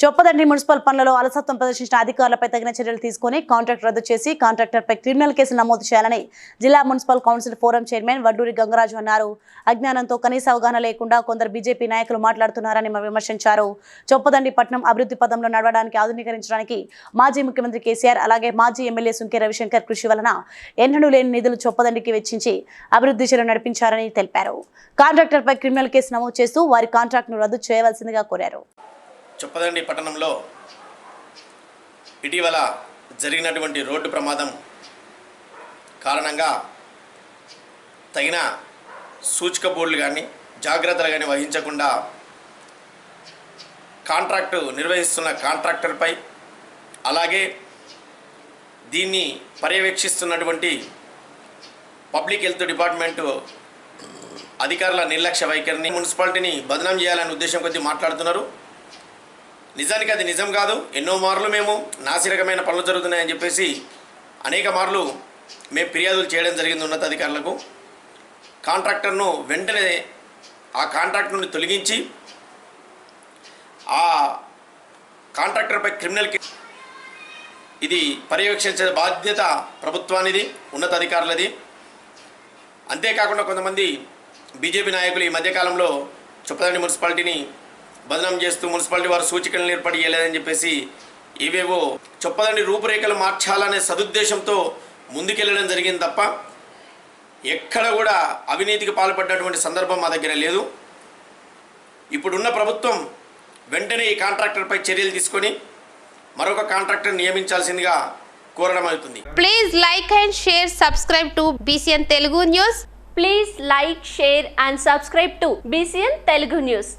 Choppadandi municipal పనులలో అలసత్వం ప్రదర్శించిన అధికారులపై తగిన చర్యలు తీసుకుని కాంట్రాక్ట్ రద్దు చేసి కాంట్రాక్టర్పై క్రిమినల్ కేసు నమోదు చేయాలని జిల్లా municipal council forum chairman Vadduri Gangaraju అన్నారు. అజ్ఞానంతో కనీస అవగాహన లేకుండా కొందరు బీజేపీ నాయకులు మాట్లాడుతున్నారని విమర్శించారు. చొప్పదండి పట్నం అభివృద్ధి పదంలో నడవడానికి ఆధునీకరించడానికి మాజీ ముఖ్యమంత్రి కేసీఆర్ అలాగే మాజీ ఎమ్మెల్యే సుంకే రవిశంకర్ కృషి వలన ఎన్నడూ లేని నిధులు చొప్పదండికి వెచ్చించి అభివృద్ధి చర్యలు నడిపించారని తెలిపారు. కాంట్రాక్టర్పై క్రిమినల్ కేసు నమోదు చేస్తూ వారి కాంట్రాక్ట్ను రద్దు చేయవలసిందిగా కోరారు. చొప్పదండి పట్టణంలో ఇటీవల జరిగినటువంటి రోడ్డు ప్రమాదం కారణంగా తగిన సూచిక బోర్డులు కానీ జాగ్రత్తలు కానీ వహించకుండా కాంట్రాక్టు నిర్వహిస్తున్న కాంట్రాక్టర్పై అలాగే దీన్ని పర్యవేక్షిస్తున్నటువంటి పబ్లిక్ హెల్త్ డిపార్ట్మెంటు అధికారుల నిర్లక్ష్య వైఖరిని మున్సిపాలిటీని బదనాం చేయాలనే ఉద్దేశం కొద్దీ మాట్లాడుతున్నారు. నిజానికి అది నిజం కాదు. ఎన్నో మార్లు మేము నాసిరకమైన పనులు జరుగుతున్నాయని చెప్పేసి అనేక మార్లు మేము ఫిర్యాదులు చేయడం జరిగింది ఉన్నతాధికారులకు. కాంట్రాక్టర్ను వెంటనే ఆ కాంట్రాక్ట్ నుండి తొలగించి ఆ కాంట్రాక్టర్పై క్రిమినల్ ఇది పర్యవేక్షించే బాధ్యత ప్రభుత్వానిది ఉన్నతాధికారులది. అంతేకాకుండా కొంతమంది బీజేపీ నాయకులు ఈ మధ్యకాలంలో చొప్పదండి మున్సిపాలిటీని బదనం చేస్తూ మున్సిపాలిటీ వారు సూచికలను ఏర్పాటు చేయలేదని చెప్పేసి ఇవేవో చొప్పదండి రూపురేఖలు మార్చాలనే సదుద్దేశంతో ముందుకెళ్ళడం జరిగింది తప్ప ఎక్కడ కూడా అవినీతికి పాల్పడ్డటువంటి సందర్భం మా దగ్గర లేదు. ఇప్పుడున్న ప్రభుత్వం వెంటనే ఈ కాంట్రాక్టర్పై చర్యలు తీసుకొని మరొక కాంట్రాక్టర్ నియమించాల్సిందిగా కోరడం అవుతుంది. Please like and share subscribe to BCN Telugu news please like share and subscribe to BCN Telugu news